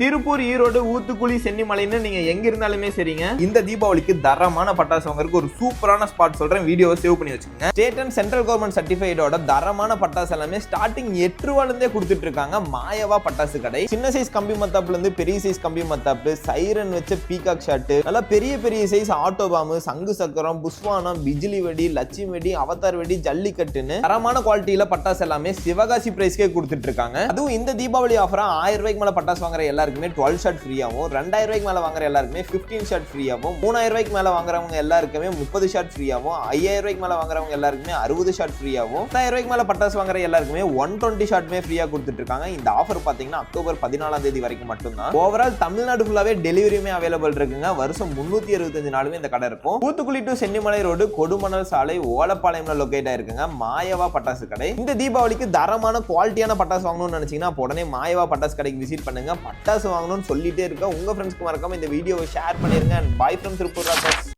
திருப்பூர் ஈரோடு ஊத்துக்குழி சென்னிமலைன்னு நீங்க எங்க இருந்தாலுமே சரிங்க. இந்த தீபாவளிக்கு தரமான பட்டாசு வாங்குறதுக்கு ஒரு சூப்பரான ஸ்பாட் சொல்றேன். வீடியோவை சேவ் பண்ணி வச்சுக்கோங்க. ஸ்டேட் அண்ட் சென்ட்ரல் கவர்மெண்ட் சர்டிஃபைடோட தரமான பட்டாசு எல்லாமே ஸ்டார்டிங் எட்டு ரூபாலேருந்தே கொடுத்துட்டு இருக்காங்க. மாயவா பட்டாசு கடை. சின்ன சைஸ் கம்பி மத்தாப்புலேருந்து பெரிய சைஸ் கம்பி மத்தாப்பு சைரன் வச்ச பீகாக் ஷாட்டு நல்லா பெரிய பெரிய சைஸ் ஆட்டோ பாம்பு சங்கு சக்கரம் புஷ்வானம் பிஜிலி வெடி லட்சுமி வெடி அவதார் வெடி ஜல்லிக்கட்டுன்னு தரமான குவாலிட்டியில பட்டாசு எல்லாமே சிவகாசி பிரைஸ்க்கே கொடுத்துட்டு இருக்காங்க. அதுவும் இந்த தீபாவளி ஆஃபராக ஆயிரம் ரூபாய்க்கு மேலே பட்டாசு வாங்குற எல்லாருக்குமே டுவெல் ஷர்ட் ஃப்ரீயாகவும் ரெண்டாயிரம் ரூபாய்க்கு மேலே வாங்குற எல்லாருக்குமே ஃபிஃப்டீன் ஷர்ட் ஃப்ரீயாகவும் மூணாயிரம் ரூபாய்க்கு மேல வாங்குறவங்க எல்லாருக்குமே முப்பது ஷர்ட் ஃப்ரீயாகவும் ஐயாயிரம் ரூபாய்க்கு மேல வாங்குறவங்க எல்லாருக்குமே அறுபது ஷர்ட் ஃப்ரீயாகவும் பத்தாயிரம் ரூபாய்க்கு மேலே பட்டாசு வாங்குற எல்லாருக்குமே ஒன் டுவெண்ட்டி ஷாட்மே ஃப்ரீயாக கொடுத்துட்டு இருக்காங்க. இந்த ஆஃபர் பார்த்தீங்கன்னா அக்டோபர் பதினாலாம் தேதி வரைக்கும் மட்டும்தான். ஓவரால் தமிழ்நாடு ஃபுல்லாகவே டெலிவரியுமே அவைலபிள் இருக்குங்க. வருஷம் முந்நூற்றி அறுபத்தஞ்சு நாளுமே இந்த கடை இருக்கும். தூத்துக்குடி டு சென்னிமலை ரோடு கொடுமணல் சாலை ஓலப்பாளையம்ல லொக்கேட் ஆயிருக்குங்க. மாயவா பட்டாசு கடை. இந்த தீபாவளிக்கு தரமான குவாலிட்டியான பட்டாசு வாங்கணும்னு நினைச்சீங்கன்னா உடனே மாயவா பட்டாசு கடைக்கு விசிட் பண்ணுங்க. பட்டாசு வாங்கணும்னு சொல்லிட்டே இருக்க. உங்க ஃப்ரெண்ட்ஸ்க்கு மறக்காம இந்த வீடியோவை ஷேர் பண்ணிருங்க. And bye from Tiruppur Rockers